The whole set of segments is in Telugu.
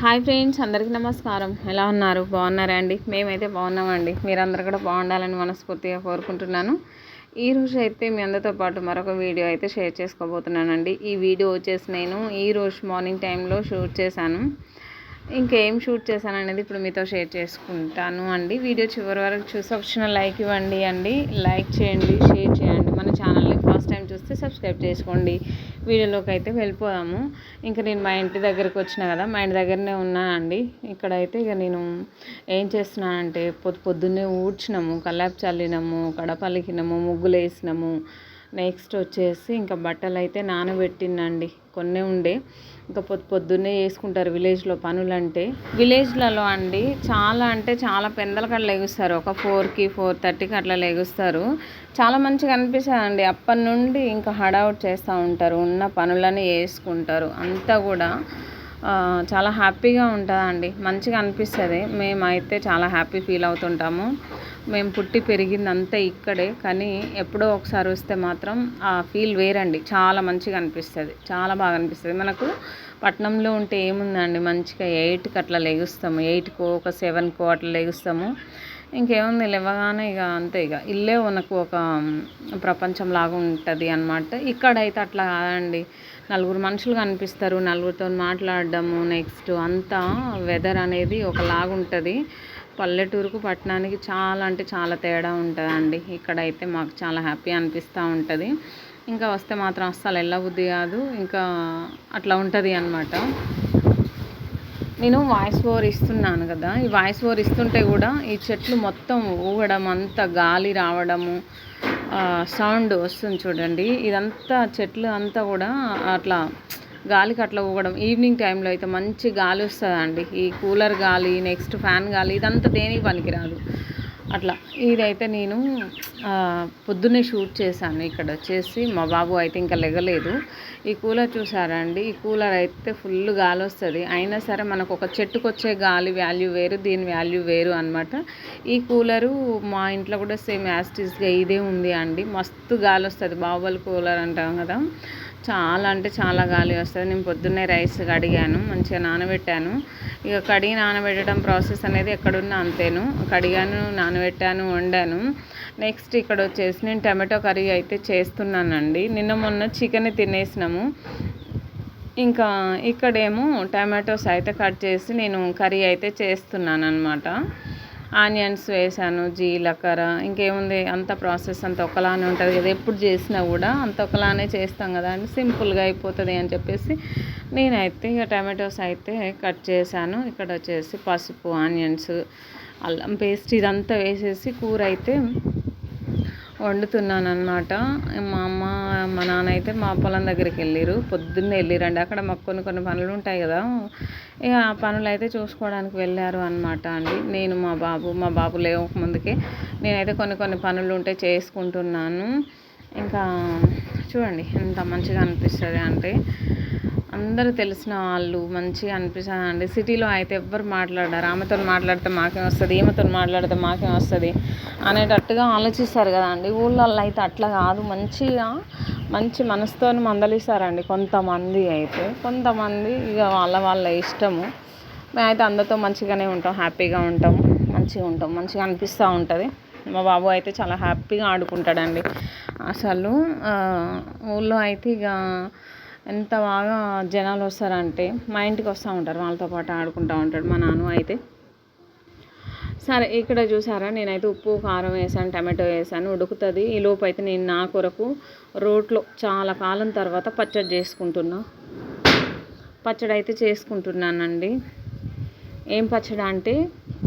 హాయ్ ఫ్రెండ్స్ అందరికీ నమస్కారం. ఎలా ఉన్నారు? బాగున్నారా అండి? మేమైతే బాగున్నామండి. మీరందరూ కూడా బాగుండాలని మనస్ఫూర్తిగా కోరుకుంటున్నాను. ఈ రోజు అయితే మీ అందరితో పాటు మరొక వీడియో అయితే షేర్ చేసుకోబోతున్నానండి. ఈ వీడియో వచ్చేసి నేను ఈ రోజు మార్నింగ్ టైంలో షూట్ చేశాను. ఇంకేం షూట్ చేశాను అనేది ఇప్పుడు మీతో షేర్ చేసుకుంటాను అండి. వీడియో చివరి వరకు చూసి ఒక లైక్ ఇవ్వండి అండి. లైక్ చేయండి షేర్ చేయండి. మన ఛానల్ని టైం చూస్తే సబ్స్క్రైబ్ చేసుకోండి. వీడియోలోకి అయితే వెళ్ళిపోదాము. ఇంకా నేను మా ఇంటి దగ్గరికి వచ్చిన కదా మా ఇంటి దగ్గరనే ఉన్నానండి ఇక్కడైతే ఇక నేను ఏం చేస్తున్నానంటే పొద్దు పొద్దున్నే ఊడ్చినాము కల్లాపు చల్లినాము కడపలికినాము ముగ్గులు వేసినాము నెక్స్ట్ వచ్చేసి ఇంకా బట్టలు అయితే నానబెట్టిందండి. కొన్నే ఉండే. ఇంకా పొద్దు పొద్దున్నే చేసుకుంటారు విలేజ్లో పనులంటే. విలేజ్లలో అండి చాలా అంటే చాలా పెందల కట్ల లెగుస్తారు. ఒక ఫోర్కి ఫోర్ థర్టీకి అట్లా లెగుస్తారు. చాలా మంచిగా అనిపిస్తుంది అండి అప్పటి నుండి ఇంకా హడావుట్ చేస్తూ ఉంటారు. ఉన్న పనులని చేసుకుంటారు. అంతా కూడా చాలా హ్యాపీగా ఉంటుందండి. మంచిగా అనిపిస్తుంది. మేమైతే చాలా హ్యాపీ ఫీల్ అవుతుంటాము. మేము పుట్టి పెరిగిందంతా ఇక్కడే కానీ ఎప్పుడో ఒకసారి వస్తే మాత్రం ఆ ఫీల్ వేరండి. చాలా మంచిగా అనిపిస్తుంది. చాలా బాగా అనిపిస్తుంది. మనకు పట్నంలో ఉంటే ఏముందండి? మంచిగా ఎయిట్కి అట్లా లెగుస్తాము. ఎయిట్కో ఒక సెవెన్కో అట్లా లెగుస్తాము. ఇంకేముంది? లేవగానే ఇక అంతే ఇక ఇల్లే మనకు ఒక ప్రపంచం లాగా ఉంటుంది అనమాట ఇక్కడైతే అట్లా కాదండి. నలుగురు మనుషులు కనిపిస్తారు. నలుగురితో మాట్లాడడము నెక్స్ట్ అంతా వెదర్ అనేది ఒకలాగుంటుంది. పల్లెటూరుకు పట్టణానికి చాలా అంటే చాలా తేడా ఉంటుందండి. ఇక్కడైతే మాకు చాలా హ్యాపీ అనిపిస్తూ ఉంటుంది. ఇంకా వస్తే మాత్రం అస్సలు వెళ్ళబుద్ధి కాదు. ఇంకా అట్లా ఉంటుంది అనమాట నేను వాయిస్ ఓవర్ ఇస్తున్నాను కదా. ఈ వాయిస్ ఓవర్ ఇస్తుంటే కూడా ఈ చెట్లు మొత్తం ఊగడం అంతా గాలి రావడము సౌండ్ వస్తుంది చూడండి. ఇదంతా చెట్లు అంతా కూడా అట్లా గాలికి అట్లా ఊగడం ఈవినింగ్ టైంలో అయితే మంచి గాలి వస్తుందండి. ఈ కూలర్ గాలి నెక్స్ట్ ఫ్యాన్ గాలి ఇదంతా దేనికి పనికిరాదు. అట్లా. ఇదైతే నేను పొద్దున్నే షూట్ చేశాను ఇక్కడ వచ్చేసి. మా బాబు అయితే ఇంకా లెగలేదు. ఈ కూలర్ చూసారా అండి ఈ కూలర్ అయితే ఫుల్ గాలి వస్తుంది. అయినా సరే మనకు ఒక చెట్టుకు వచ్చే గాలి వాల్యూ వేరు దీని వాల్యూ వేరు అనమాట ఈ కూలరు మా ఇంట్లో కూడా సేమ్ యాస్టిస్గా ఇదే ఉంది అండి. మస్తు గాలి వస్తుంది. బాహుబలి కూలర్ అంటాం కదా. చాలా అంటే చాలా గాలి వస్తుంది. నేను పొద్దున్నే రైస్ కడిగాను మంచిగా నానబెట్టాను. ఇక కడిగి నానబెట్టడం ప్రాసెస్ అనేది ఎక్కడున్నా అంతేను. కడిగాను నానబెట్టాను వండాను. నెక్స్ట్ ఇక్కడ వచ్చేసి నేను టమాటో కర్రీ అయితే చేస్తున్నానండి. నిన్న మొన్న చికెన్ తినేసినాము. ఇంకా ఇక్కడేమో టమాటోస్ అయితే కట్ చేసి నేను కర్రీ అయితే చేస్తున్నాను అనమాట ఆనియన్స్ వేసాను జీలకర్ర ఇంకేముంది అంత ప్రాసెస్ అంత ఒకలానే ఉంటుంది కదా ఎప్పుడు చేసినా కూడా అంత ఒకలానే చేస్తాం కదా అని సింపుల్గా అయిపోతుంది అని చెప్పేసి నేనైతే ఇక టమాటోస్ అయితే కట్ చేశాను. ఇక్కడ వచ్చేసి పసుపు ఆనియన్స్ అల్లం పేస్ట్ ఇదంతా వేసేసి కూర అయితే వండుతున్నాను అనమాట మా అమ్మ మా నాన్న అయితే మా పొలం దగ్గరికి వెళ్ళిరు. పొద్దున్నే వెళ్ళిరండి. అక్కడ మాకు కొన్ని కొన్ని పనులు ఉంటాయి కదా. ఇక ఆ పనులు అయితే చూసుకోవడానికి వెళ్ళారు అనమాట అండి. నేను మా బాబు మా బాబు లేవక ముందుకే. నేనైతే కొన్ని కొన్ని పనులు ఉంటే చేసుకుంటున్నాను. ఇంకా చూడండి ఎంత మంచిగా అనిపిస్తుంది అంటే. అందరూ తెలిసిన వాళ్ళు మంచిగా అనిపిస్తుంది అండి సిటీలో అయితే ఎవ్వరు మాట్లాడారు. ఆమెతో మాట్లాడితే మాకేం వస్తుంది? ఈమెతో మాట్లాడితే మాకేం వస్తుంది? అనేటట్టుగా ఆలోచిస్తారు కదా అండి. ఊళ్ళల్లో అయితే అట్లా కాదు. మంచిగా మంచి మనసుతో మందలిస్తారండి కొంతమంది అయితే. కొంతమంది ఇక వాళ్ళ వాళ్ళ ఇష్టము. మేమైతే అందరితో మంచిగానే ఉంటాం. హ్యాపీగా ఉంటాం. మంచిగా ఉంటాం. మంచిగా అనిపిస్తూ ఉంటుంది. మా బాబు అయితే చాలా హ్యాపీగా ఆడుకుంటాడండి. అసలు ఊళ్ళో అయితే ఇక ఎంత బాగా జనాలు వస్తారంటే మా ఇంటికి వస్తూ ఉంటారు వాళ్ళతో పాటు ఆడుకుంటూ ఉంటాడు మా నాన్న అయితే. సరే ఇక్కడ చూసారా? నేనైతే ఉప్పు కారం వేసాను టమాటో వేసాను ఉడుకుతుంది. ఈ లోపు అయితే నేను నా కొరకు రోట్లో చాలా కాలం తర్వాత పచ్చడి చేసుకుంటున్నా. పచ్చడి అయితే చేసుకుంటున్నానండి. ఏం పచ్చడి అంటే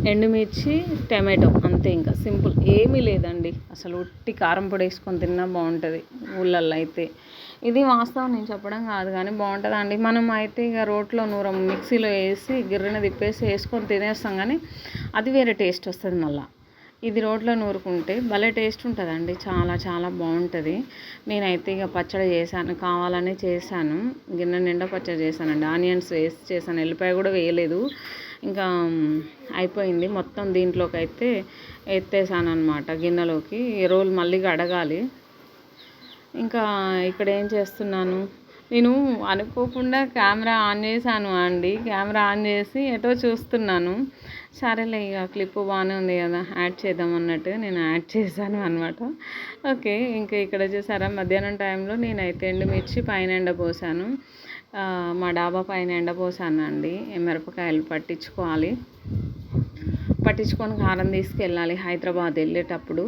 ఎండుమిర్చి టమాటో అంతే ఇంకా. సింపుల్. ఏమీ లేదండి. అసలు ఉట్టి కారం పొడి వేసుకొని తిన్నా బాగుంటుంది. ఊళ్ళల్లో అయితే. ఇది వాస్తవం నేను చెప్పడం కాదు కానీ బాగుంటుందండి మనం అయితే ఇక రోట్లో నూర మిక్సీలో వేసి గిర్రెన తిప్పేసి వేసుకొని తినేస్తాం కానీ అది వేరే టేస్ట్ వస్తుంది మళ్ళీ. ఇది రోట్లో నూరుకుంటే భలే టేస్ట్ ఉంటుందండి. చాలా చాలా బాగుంటుంది. నేనైతే ఇక పచ్చడి చేశాను. కావాలని చేశాను. గిన్నె నిండా పచ్చడి చేశానండి. ఆనియన్స్ వేసి చేశాను. ఎల్లిపాయ కూడా వేయలేదు. ఇంకా అయిపోయింది. మొత్తం దీంట్లోకి అయితే ఎత్తేసాను అనమాట గిన్నెలోకి రోజు మళ్ళీ కడగాలి ఇంకా ఇక్కడ ఏం చేస్తున్నాను? నేను అనుకోకుండా కెమెరా ఆన్ చేశాను అండి. కెమెరా ఆన్ చేసి ఎటో చూస్తున్నాను. సరేలే ఇక క్లిప్ బాగానే ఉంది కదా యాడ్ చేద్దాం అన్నట్టు నేను యాడ్ చేశాను అనమాట ఓకే ఇంకా ఇక్కడ చూసారా మధ్యాహ్నం టైంలో నేనైతే ఎండు మిర్చి పైన ఎండపోసాను మా డాబా పైన ఎండపోసానండి మిరపకాయలు పట్టించుకోవాలి. పట్టించుకొని కారం తీసుకెళ్ళాలి హైదరాబాద్ వెళ్ళేటప్పుడు.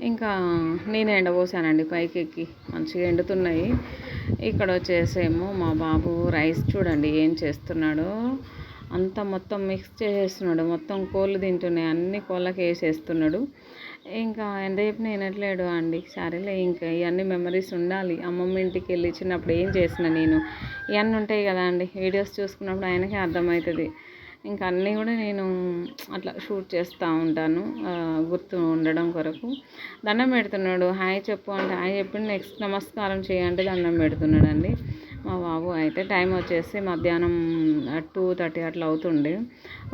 ఇంకా నేను ఎండబోసానండి పైకి ఎక్కి మంచిగా ఎండుతున్నాయి. ఇక్కడ వచ్చేసేమో మా బాబు రైస్ చూడండి ఏం చేస్తున్నాడో. అంతా మొత్తం మిక్స్ చేసేస్తున్నాడు. మొత్తం కోళ్ళు తింటున్నాయి. అన్ని కోళ్ళకి వేసేస్తున్నాడు ఇంకా ఎంతసేపు నేను ఎట్లేడు అండి? సరేలే ఇంకా ఇవన్నీ మెమరీస్ ఉండాలి. అమ్మమ్మ ఇంటికి వెళ్ళి చిన్నప్పుడు ఏం చేసిన నేను. ఇవన్నీ ఉంటాయి కదా అండి వీడియోస్ చూసుకున్నప్పుడు ఆయనకే అర్థమవుతుంది. ఇంకా అన్నీ కూడా నేను అట్లా షూట్ చేస్తూ ఉంటాను గుర్తు ఉండడం కొరకు. దండం పెడుతున్నాడు. హాయ్ చెప్పు అంటే హాయ్ చెప్పి నెక్స్ట్ నమస్కారం చేయంటే దండం పెడుతున్నాడు అండి మా బాబు అయితే టైం వచ్చేసి మధ్యాహ్నం టూ థర్టీ అట్లా అవుతుండే.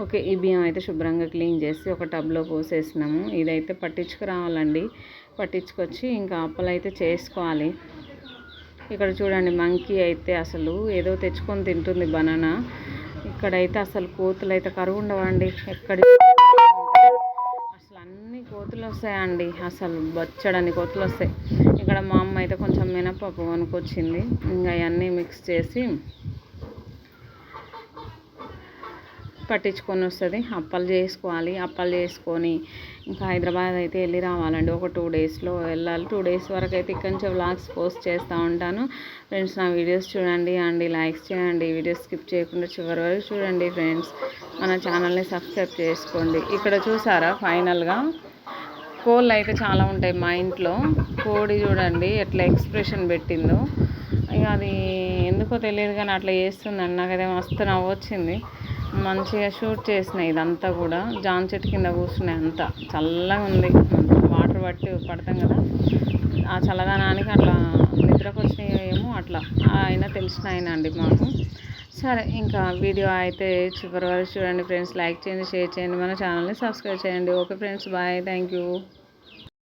ఓకే ఈ బియ్యం అయితే శుభ్రంగా క్లీన్ చేసి ఒక టబ్లో పోసేసినాము. ఇదైతే పట్టించుకురావాలండి. పట్టించుకొచ్చి ఇంకా అప్పలు అయితే చేసుకోవాలి. ఇక్కడ చూడండి మంకీ అయితే అసలు ఏదో తెచ్చుకొని తింటుంది బనానా. ఇక్కడైతే అసలు కోతులు అయితే కరువు ఉండవండి. ఎక్కడ అసలు అన్ని కోతులు వస్తాయండి. అసలు బచ్చడని కోతులు వస్తాయి. ఇక్కడ మా అమ్మ అయితే కొంచెం మినపప్పు కొనుక్కొచ్చింది ఇంకా అవన్నీ మిక్స్ చేసి పట్టించుకొని వస్తుంది. అప్పలు చేసుకోవాలి. అప్పలు చేసుకొని ఇంకా హైదరాబాద్ అయితే వెళ్ళి రావాలండి. ఒక టూ డేస్లో వెళ్ళాలి. టూ డేస్ వరకు అయితే ఇక్కడి నుంచి వ్లాగ్స్ పోస్ట్ చేస్తూ ఉంటాను. ఫ్రెండ్స్ నా వీడియోస్ చూడండి. అండి లైక్స్ చేయండి. వీడియోస్ స్కిప్ చేయకుండా చివరి వరకు చూడండి ఫ్రెండ్స్ మన ఛానల్ని సబ్స్క్రైబ్ చేసుకోండి. ఇక్కడ చూసారా? ఫైనల్గా కోళ్ళు అయితే చాలా ఉంటాయి మా ఇంట్లో. కోడి చూడండి ఎట్లా ఎక్స్ప్రెషన్ పెట్టిందో. ఇక అది ఎందుకో తెలియదు కానీ అట్లా చేస్తుందండి నాకైతే మస్తు నవ్వు వచ్చింది. మంచిగా షూట్ చేసిన ఇదంతా కూడా. జాన్ చెట్టు కింద కూర్చున్నాయి అంతా. చల్లగా ఉంది. వాటర్ పట్టి పడతాం కదా. ఆ చల్లదనానికి అట్లా నిద్రకు వచ్చినాయేమో అట్లా. అయినా తెలిసిన ఆయన అండి మాకు. సరే ఇంకా వీడియో అయితే చివరి వరకు చూడండి ఫ్రెండ్స్. లైక్ చేయండి షేర్ చేయండి మన ఛానల్ని సబ్స్క్రైబ్ చేయండి. Okay friends bye. Thank you